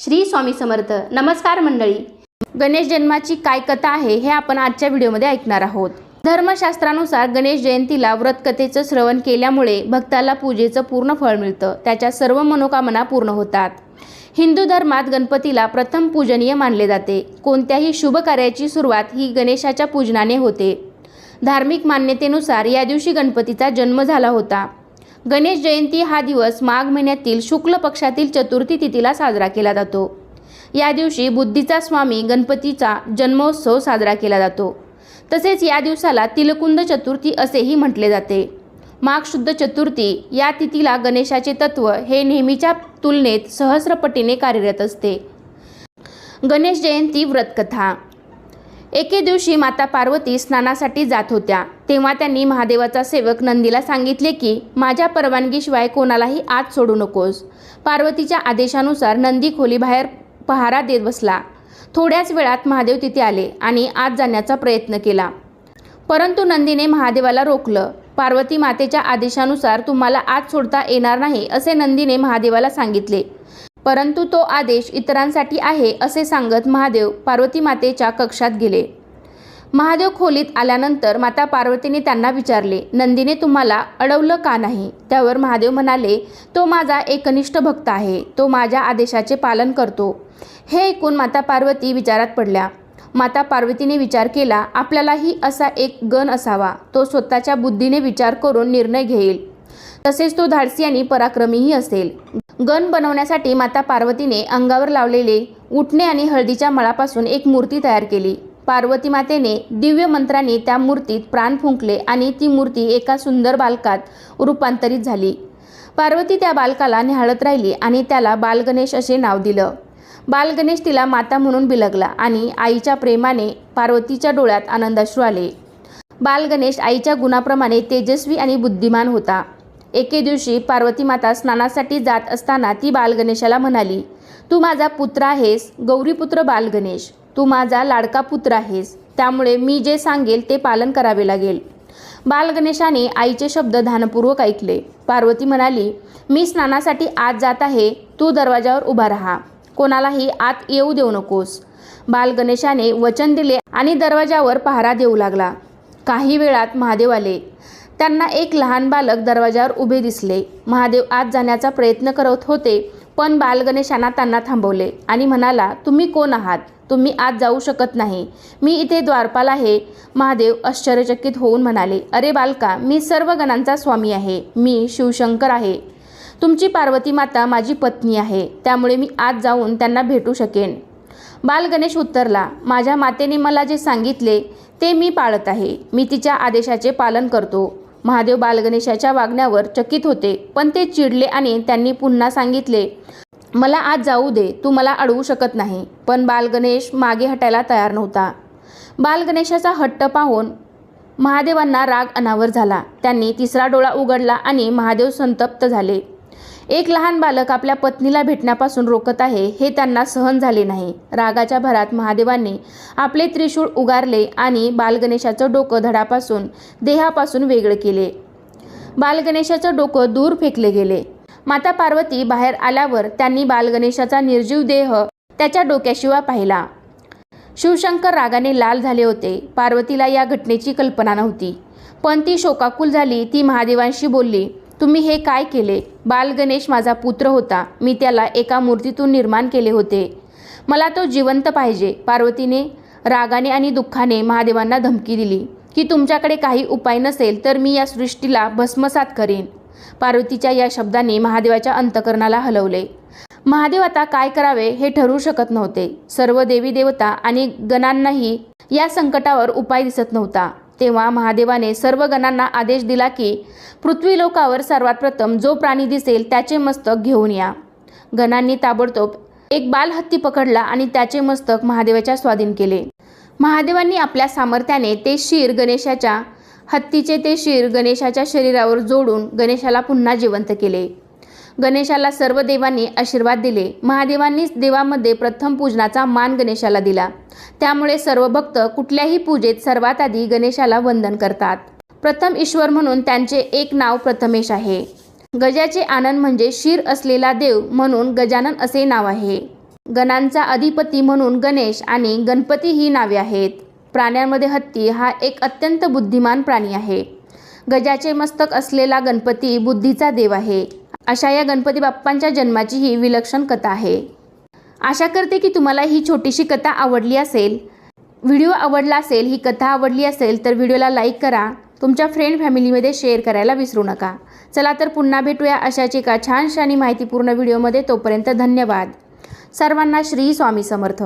श्री स्वामी समर्थ. नमस्कार मंडळी. गणेश जन्माची काय कथा आहे हे आपण आजच्या व्हिडिओमध्ये ऐकणार आहोत. धर्मशास्त्रानुसार गणेश जयंतीला व्रतकथेचं श्रवण केल्यामुळे भक्ताला पूजेचं पूर्ण फळ मिळतं. त्याच्या सर्व मनोकामना पूर्ण होतात. हिंदू धर्मात गणपतीला प्रथम पूजनीय मानले जाते. कोणत्याही शुभ कार्याची सुरुवात ही गणेशाच्या पूजनाने होते. धार्मिक मान्यतेनुसार या दिवशी गणपतीचा जन्म झाला होता. गणेश जयंती हा दिवस माघ महिन्यातील शुक्ल पक्षातील चतुर्थी तिथीला साजरा केला जातो. या दिवशी बुद्धीचा स्वामी गणपतीचा जन्मोत्सव साजरा केला जातो. तसेच या दिवसाला तिलकुंद चतुर्थी असेही म्हटले जाते. माघ शुद्ध चतुर्थी या तिथीला गणेशाचे तत्व हे नेहमीच्या तुलनेत सहस्रपटीने कार्यरत असते. गणेश जयंती व्रतकथा एके दिवशी माता पार्वती स्नानासाठी जात होत्या. तेव्हा त्यांनी महादेवाचा सेवक नंदीला सांगितले की माझ्या परवानगीशिवाय कोणालाही आत सोडू नकोस. पार्वतीच्या आदेशानुसार नंदी खोलीबाहेर पहारा देत बसला. थोड्याच वेळात महादेव तिथे आले आणि आत जाण्याचा प्रयत्न केला. परंतु नंदीने महादेवाला रोखलं. पार्वती मातेच्या आदेशानुसार तुम्हाला आत सोडता येणार नाही असे नंदीने महादेवाला सांगितले. परंतु तो आदेश इतरांसाठी आहे असे सांगत महादेव पार्वती मातेच्या कक्षात गेले. महादेव खोलीत आल्यानंतर माता पार्वतीने त्यांना विचारले नंदीने तुम्हाला अडवलं का नाही? त्यावर महादेव म्हणाले तो माझा एकनिष्ठ भक्त आहे. तो माझ्या आदेशाचे पालन करतो. हे ऐकून माता पार्वती विचारात पडल्या. माता पार्वतीने विचार केला आपल्यालाही असा एक गण असावा. तो स्वतःच्या बुद्धीने विचार करून निर्णय घेईल. तसेच तो धाडसी आणि पराक्रमीही असेल. गण बनवण्यासाठी माता पार्वतीने अंगावर लावलेले उठणे आणि हळदीच्या मळापासून एक मूर्ती तयार केली. पार्वती मातेने दिव्य मंत्राने त्या मूर्तीत प्राण फुंकले आणि ती मूर्ती एका सुंदर बालकात रूपांतरित झाली. पार्वती त्या बालकाला निहाळत राहिली आणि त्याला बालगणेश असे नाव दिलं. बालगणेश तिला माता म्हणून बिलगला आणि आईच्या प्रेमाने पार्वतीच्या डोळ्यात आनंदाश्रू आले. बालगणेश आईच्या गुणाप्रमाणे तेजस्वी आणि बुद्धिमान होता. एके दिवशी पार्वती माता स्नानासाठी जात असताना ती बालगणेशाला म्हणाली तू माझा पुत्र आहेस गौरीपुत्र बालगणेश तू माझा लाडका पुत्र आहेस. त्यामुळे मी जे सांगेल ते पालन करावे लागेल. बालगणेशाने आईचे शब्द ध्यानपूर्वक ऐकले. पार्वती म्हणाली मी स्नानासाठी आत जात आहे. तू दरवाजावर उभा राहा. कोणालाही आत येऊ देऊ नकोस. बालगणेशाने वचन दिले आणि दरवाजावर पहारा देऊ लागला. काही वेळात महादेव आले. त्यांना एक लहान बालक दरवाजावर उभे दिसले. महादेव आत जाण्याचा प्रयत्न करत होते पण बालगणेशांना त्यांना थांबवले आणि म्हणाला तुम्ही कोण आहात? तुम्ही आत जाऊ शकत नाही. मी इथे द्वारपाल आहे. महादेव आश्चर्यचकित होऊन म्हणाले अरे बालका मी सर्व गणांचा स्वामी आहे. मी शिवशंकर आहे. तुमची पार्वती माता माझी पत्नी आहे. त्यामुळे मी आत जाऊन त्यांना भेटू शकेन. बालगणेश उत्तरला माझ्या मातेने मला जे सांगितले ते मी पाळत आहे. मी तिच्या आदेशाचे पालन करतो. महादेव बालगणेशाच्या वागण्यावर चकित होते पण ते चिडले आणि त्यांनी पुन्हा सांगितले मला आज जाऊ दे तू मला अडवू शकत नाही. पण बालगणेश मागे हटायला तयार नव्हता. बालगणेशाचा हट्ट पाहून महादेवांना राग अनावर झाला. त्यांनी तिसरा डोळा उघडला आणि महादेव संतप्त झाले. एक लहान बालक आपल्या पत्नीला भेटण्यापासून रोखत आहे हे त्यांना सहन झाले नाही. रागाच्या भरात महादेवांनी आपले त्रिशूळ उगारले आणि बालगणेशाचं डोकं धडापासून देहापासून वेगळे केले. बालगणेशाचं डोकं दूर फेकले गेले. माता पार्वती बाहेर आल्यावर त्यांनी बालगणेशाचा निर्जीव देह त्याच्या डोक्याशिवाय पाहिला. शिवशंकर रागाने लाल झाले होते. पार्वतीला या घटनेची कल्पना नव्हती. पण ती शोकाकुल झाली ती महादेवांशी बोलली तुम्ही हे काय केले? बालगणेश माझा पुत्र होता. मी त्याला एका मूर्तीतून निर्माण केले होते. मला तो जिवंत पाहिजे. पार्वतीने रागाने आणि दुःखाने महादेवांना धमकी दिली की तुमच्याकडे काही उपाय नसेल तर मी या सृष्टीला भस्मसात करेन. पार्वतीच्या या शब्दाने महादेवाच्या अंतकरणाला हलवले. महादेव आता काय करावे हे ठरवू शकत नव्हते. सर्व देवी देवता आणि गणांनाही या संकटावर उपाय दिसत नव्हता. तेव्हा महादेवाने सर्व गणांना आदेश दिला की पृथ्वीलोकावर सर्वात प्रथम जो प्राणी दिसेल त्याचे मस्तक घेऊन या. गणांनी ताबडतोब एक बालहत्ती पकडला आणि त्याचे मस्तक महादेवाच्या स्वाधीन केले. महादेवांनी आपल्या सामर्थ्याने ते शिर गणेशाच्या हत्तीचे ते शिर गणेशाच्या शरीरावर जोडून गणेशाला पुन्हा जिवंत केले. गणेशाला सर्व देवांनी आशीर्वाद दिले. महादेवांनीच देवामध्ये प्रथम पूजनाचा मान गणेशाला दिला. त्यामुळे सर्व भक्त कुठल्याही पूजेत सर्वात आधी गणेशाला वंदन करतात. प्रथम ईश्वर म्हणून त्यांचे एक नाव प्रथमेश आहे. गजाचे आनंद म्हणजे शिर असलेला देव म्हणून गजानन असे नाव आहे. गणांचा अधिपती म्हणून गणेश आणि गणपती ही नावे आहेत. प्राण्यांमध्ये हत्ती हा एक अत्यंत बुद्धिमान प्राणी आहे. गजाचे मस्तक असलेला गणपती बुद्धीचा देव आहे. अशा या गणपती बाप्पांच्या जन्माची ही विलक्षण कथा आहे. आशा करते की तुम्हाला ही छोटीशी कथा आवडली असेल. व्हिडिओ आवडला असेल ही कथा आवडली असेल तर व्हिडिओला लाईक करा. तुमच्या फ्रेंड फॅमिलीमध्ये शेअर करायला विसरू नका. चला तर पुन्हा भेटूया अशाच एका छानशा आणि माहितीपूर्ण व्हिडिओमध्ये. तोपर्यंत धन्यवाद. सर्वांना श्री स्वामी समर्थ.